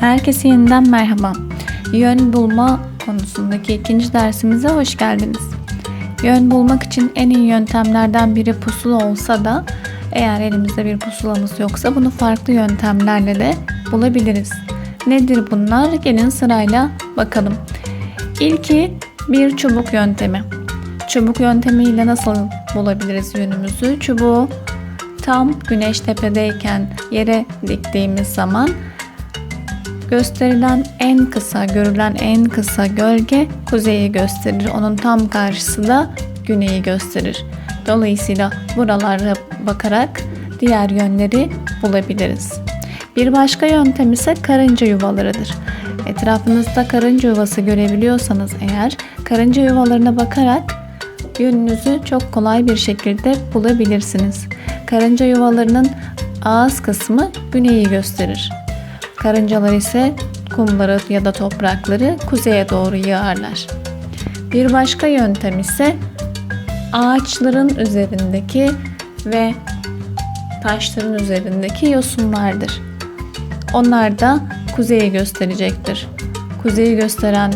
Herkese yeniden merhaba. Yön bulma konusundaki ikinci dersimize hoş geldiniz. Yön bulmak için en iyi yöntemlerden biri pusula olsa da eğer elimizde bir pusulamız yoksa bunu farklı yöntemlerle de bulabiliriz. Nedir bunlar? Gelin sırayla bakalım. İlki bir çubuk yöntemi. Çubuk yöntemiyle nasıl bulabiliriz yönümüzü? Çubuğu tam güneş tepedeyken yere diktiğimiz zaman gösterilen en kısa, görülen en kısa gölge kuzeyi gösterir. Onun tam karşısı da güneyi gösterir. Dolayısıyla buralara bakarak diğer yönleri bulabiliriz. Bir başka yöntem ise karınca yuvalarıdır. Etrafınızda karınca yuvası görebiliyorsanız eğer karınca yuvalarına bakarak yönünüzü çok kolay bir şekilde bulabilirsiniz. Karınca yuvalarının ağız kısmı güneyi gösterir. Karıncalar ise kumları ya da toprakları kuzeye doğru yağarlar. Bir başka yöntem ise ağaçların üzerindeki ve taşların üzerindeki yosunlardır. Onlar da kuzeyi gösterecektir. Kuzeyi gösteren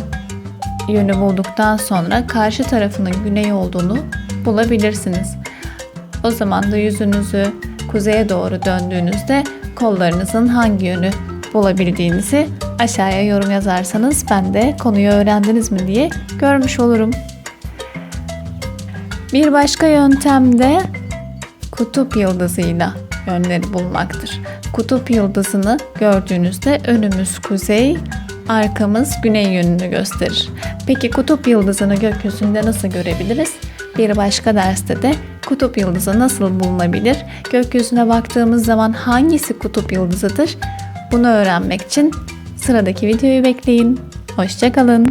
yönü bulduktan sonra karşı tarafının güney olduğunu bulabilirsiniz. O zaman da yüzünüzü kuzeye doğru döndüğünüzde kollarınızın hangi yönü bulabildiğinizi aşağıya yorum yazarsanız ben de konuyu öğrendiniz mi diye görmüş olurum. Bir başka yöntem de kutup yıldızıyla yönleri bulmaktır. Kutup yıldızını gördüğünüzde önümüz kuzey, arkamız güney yönünü gösterir. Peki kutup yıldızını gökyüzünde nasıl görebiliriz? Bir başka derste de kutup yıldızı nasıl bulunabilir? Gökyüzüne baktığımız zaman hangisi kutup yıldızıdır? Bunu öğrenmek için sıradaki videoyu bekleyin. Hoşçakalın.